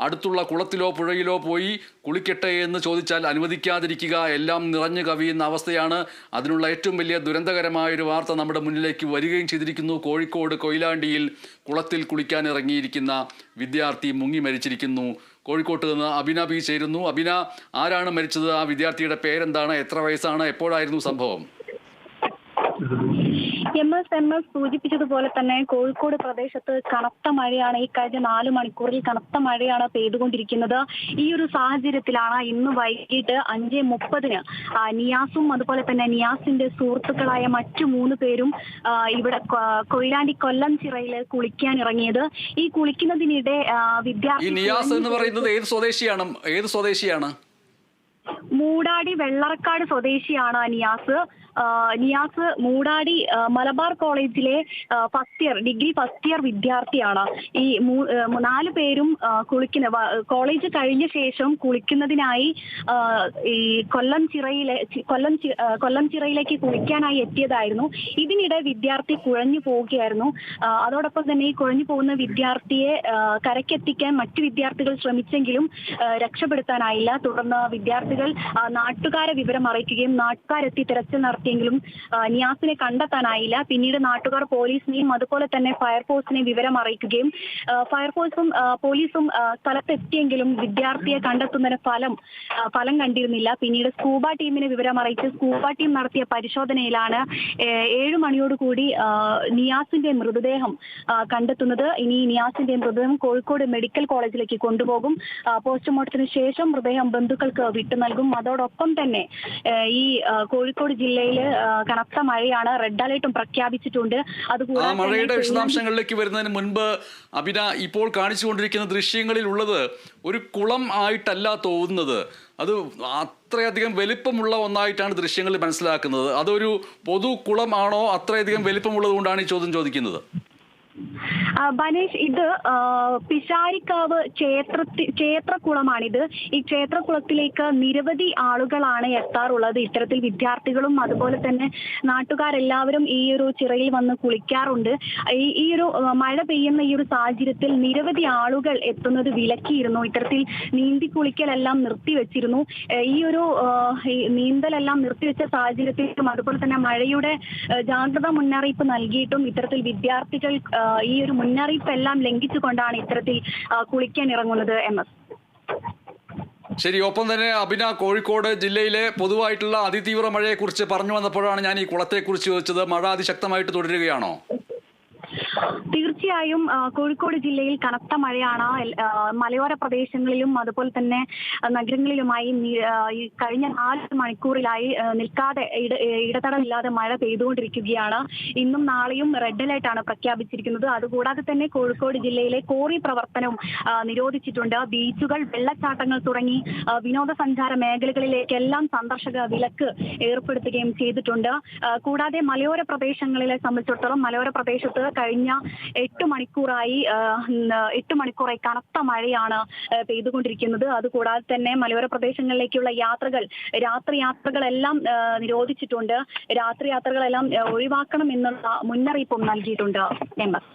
അടുത്തുള്ള കുളത്തിലോ പുഴയിലോ പോയി കുളിക്കട്ടെ എന്ന് ചോദിച്ചാൽ അനുവദിക്കാതിരിക്കുക. എല്ലാം നിറഞ്ഞു കവിയുന്ന അവസ്ഥയാണ്. അതിനുള്ള ഏറ്റവും വലിയ ദുരന്തകരമായ ഒരു വാർത്ത നമ്മുടെ മുന്നിലേക്ക് വരികയും ചെയ്തിരിക്കുന്നു. കോഴിക്കോട് കൊയിലാണ്ടിയിൽ കുളത്തിൽ കുളിക്കാൻ ഇറങ്ങിയിരിക്കുന്ന വിദ്യാർത്ഥി മുങ്ങി മരിച്ചിരിക്കുന്നു. കോഴിക്കോട്ട് നിന്ന് അബിന ബി ചേരുന്നു. അബിന ആരാണ് മരിച്ചത്? ആ വിദ്യാർത്ഥിയുടെ പേരെന്താണ്? എത്ര വയസ്സാണ്? എപ്പോഴായിരുന്നു സംഭവം? എം എസ് എം എസ് സൂചിപ്പിച്ചതുപോലെ തന്നെ കോഴിക്കോട് പ്രദേശത്ത് കനത്ത മഴയാണ്. ഈ കഴിഞ്ഞ നാല് മണിക്കൂറിൽ കനത്ത മഴയാണ് പെയ്തുകൊണ്ടിരിക്കുന്നത്. ഈ ഒരു സാഹചര്യത്തിലാണ് ഇന്ന് വൈകിട്ട് അഞ്ച് മുപ്പതിന് നിയാസും അതുപോലെ തന്നെ നിയാസിന്റെ സുഹൃത്തുക്കളായ മറ്റു മൂന്ന് പേരും ഇവിടെ കൊയിലാണ്ടി കൊല്ലം ചിറയിൽ കുളിക്കാൻ ഇറങ്ങിയത്. ഈ കുളിക്കുന്നതിനിടെ വിദ്യാർത്ഥി നിയാസ് എന്ന് പറയുന്നത് ഏത് സ്വദേശിയാണ്? ഏത് സ്വദേശിയാണ്? മൂടാടി വെള്ളറക്കാട് സ്വദേശിയാണ് നിയാസ്. നിയാസ് മൂടാടി മലബാർ കോളേജിലെ first year degree first year വിദ്യാർത്ഥിയാണ്. ഈ നാല് പേരും കുളിക്കുന്ന കോളേജ് കഴിഞ്ഞ ശേഷം കുളിക്കുന്നതിനായി ഈ കൊല്ലം ചിറയിലെ കൊല്ലം കൊല്ലം ചിറയിലേക്ക് കുളിക്കാനായി എത്തിയതായിരുന്നു. ഇതിനിടെ വിദ്യാർത്ഥി കുഴഞ്ഞു പോവുകയായിരുന്നു. അതോടൊപ്പം തന്നെ ഈ കുഴഞ്ഞു പോകുന്ന വിദ്യാർത്ഥിയെ കരക്കെത്തിക്കാൻ മറ്റു വിദ്യാർത്ഥികൾ ശ്രമിച്ചെങ്കിലും രക്ഷപ്പെടുത്താനായില്ല. തുടർന്ന് വിദ്യാർത്ഥികൾ ആ, നാട്ടുകാരെ വിവരം അറിയിക്കുകയും നാട്ടുകാരെത്തി തിരച്ചിൽ നടത്തിയെങ്കിലും നിയാസിനെ കണ്ടെത്താനായില്ല. പിന്നീട് നാട്ടുകാർ പോലീസിനെയും അതുപോലെ തന്നെ ഫയർഫോഴ്സിനെയും വിവരം അറിയിക്കുകയും ഫയർഫോഴ്സും പോലീസും സ്ഥലത്തെത്തിയെങ്കിലും വിദ്യാർത്ഥിയെ കണ്ടെത്തുന്നതിന് ഫലം ഫലം കണ്ടിരുന്നില്ല. പിന്നീട് സ്കൂബ ടീമിനെ വിവരം അറിയിച്ച് സ്കൂബ ടീം നടത്തിയ പരിശോധനയിലാണ് ഏഴ് മണിയോടുകൂടി നിയാസിന്റെ മൃതദേഹം കണ്ടെത്തുന്നത്. ഇനി നിയാസിന്റെ മൃതദേഹം കോഴിക്കോട് മെഡിക്കൽ കോളേജിലേക്ക് കൊണ്ടുപോകും. പോസ്റ്റ്മോർട്ടത്തിന് ശേഷം മൃതദേഹം ബന്ധുക്കൾക്ക് വിട്ടു നൽകും. അതോടൊപ്പം തന്നെ ഈ കോഴിക്കോട് ജില്ലയിൽ കനത്ത മഴയാണ് റെഡ് അലേർട്ടും പ്രഖ്യാപിച്ചിട്ടുണ്ട്. അതുകൂടാതെ മഴയുടെ വിശദാംശങ്ങളിലേക്ക് വരുന്നതിന് മുൻപ് അബിന ഇപ്പോൾ കാണിച്ചുകൊണ്ടിരിക്കുന്ന ദൃശ്യങ്ങളിൽ ഉള്ളത് ഒരു കുളം ആയിട്ടല്ല തോന്നുന്നത്. അത് അത്രയധികം വലിപ്പമുള്ള ഒന്നായിട്ടാണ് ദൃശ്യങ്ങളിൽ മനസ്സിലാക്കുന്നത്. അതൊരു പൊതു കുളമാണോ അത്രയധികം വലിപ്പമുള്ളത് കൊണ്ടാണ് ഈ ചോദ്യം ചോദിക്കുന്നത്? ബനേഷ് ഇത് പിഷാരിക്കാവ് ക്ഷേത്രത്തി ക്ഷേത്രക്കുളമാണിത് ഈ ക്ഷേത്രകുളത്തിലേക്ക് നിരവധി ആളുകളാണ് എത്താറുള്ളത്. ഇത്തരത്തിൽ വിദ്യാർത്ഥികളും അതുപോലെ തന്നെ നാട്ടുകാരെല്ലാവരും ഈ ഒരു ചിറയിൽ വന്ന് കുളിക്കാറുണ്ട്. ഈ ഈ ഒരു മഴ പെയ്യുന്ന ഈ ഒരു സാഹചര്യത്തിൽ നിരവധി ആളുകൾ എത്തുന്നത് വിലക്കിയിരുന്നു. ഇത്തരത്തിൽ നീന്തി കുളിക്കലെല്ലാം നിർത്തിവെച്ചിരുന്നു ഈ ഒരു നീന്തലെല്ലാം നിർത്തിവെച്ച സാഹചര്യത്തിലും അതുപോലെ തന്നെ മഴയുടെ ജാഗ്രത മുന്നറിയിപ്പ് നൽകിയിട്ടും ഇത്തരത്തിൽ വിദ്യാർത്ഥികൾ ഈ ഒരു മുന്നറിയിപ്പ് എല്ലാം ലംഘിച്ചുകൊണ്ടാണ് ഇത്തരത്തിൽ കുളിക്കാൻ ഇറങ്ങുന്നത് എം എസ് ശരി ഒപ്പം തന്നെ അഭിന കോഴിക്കോട് ജില്ലയിലെ പൊതുവായിട്ടുള്ള അതിതീവ്ര മഴയെക്കുറിച്ച് പറഞ്ഞു വന്നപ്പോഴാണ് ഞാൻ ഈ കുളത്തെക്കുറിച്ച് ചോദിച്ചത്. മഴ അതിശക്തമായിട്ട് തുടരുകയാണോ? തീർച്ചയായും കോഴിക്കോട് ജില്ലയിൽ കനത്ത മഴയാണ്. മലയോര പ്രദേശങ്ങളിലും അതുപോലെ തന്നെ നഗരങ്ങളിലുമായി കഴിഞ്ഞ നാല് മണിക്കൂറിലായി നിൽക്കാതെ ഇട ഇടതടമില്ലാതെ മഴ പെയ്തുകൊണ്ടിരിക്കുകയാണ്. ഇന്നും നാളെയും റെഡ് അലേർട്ട് ആണ് പ്രഖ്യാപിച്ചിരിക്കുന്നത്. അതുകൂടാതെ തന്നെ കോഴിക്കോട് ജില്ലയിലെ കോറി പ്രവർത്തനവും നിരോധിച്ചിട്ടുണ്ട്. ബീച്ചുകൾ വെള്ളച്ചാട്ടങ്ങൾ തുടങ്ങി വിനോദസഞ്ചാര മേഖലകളിലേക്കെല്ലാം സന്ദർശക വിലക്ക് ഏർപ്പെടുത്തുകയും ചെയ്തിട്ടുണ്ട്. കൂടാതെ മലയോര പ്രദേശങ്ങളിലെ സംബന്ധിച്ചിടത്തോളം മലയോര പ്രദേശത്ത് കഴിഞ്ഞ എട്ട് മണിക്കൂറായി എട്ട് മണിക്കൂറായി കനത്ത മഴയാണ് പെയ്തുകൊണ്ടിരിക്കുന്നത്. അതുകൂടാതെ തന്നെ മലയോര പ്രദേശങ്ങളിലേക്കുള്ള യാത്രകൾ രാത്രി യാത്രകളെല്ലാം നിരോധിച്ചിട്ടുണ്ട്. രാത്രി യാത്രകളെല്ലാം ഒഴിവാക്കണം എന്നുള്ള മുന്നറിയിപ്പും നൽകിയിട്ടുണ്ട് എം എസ്.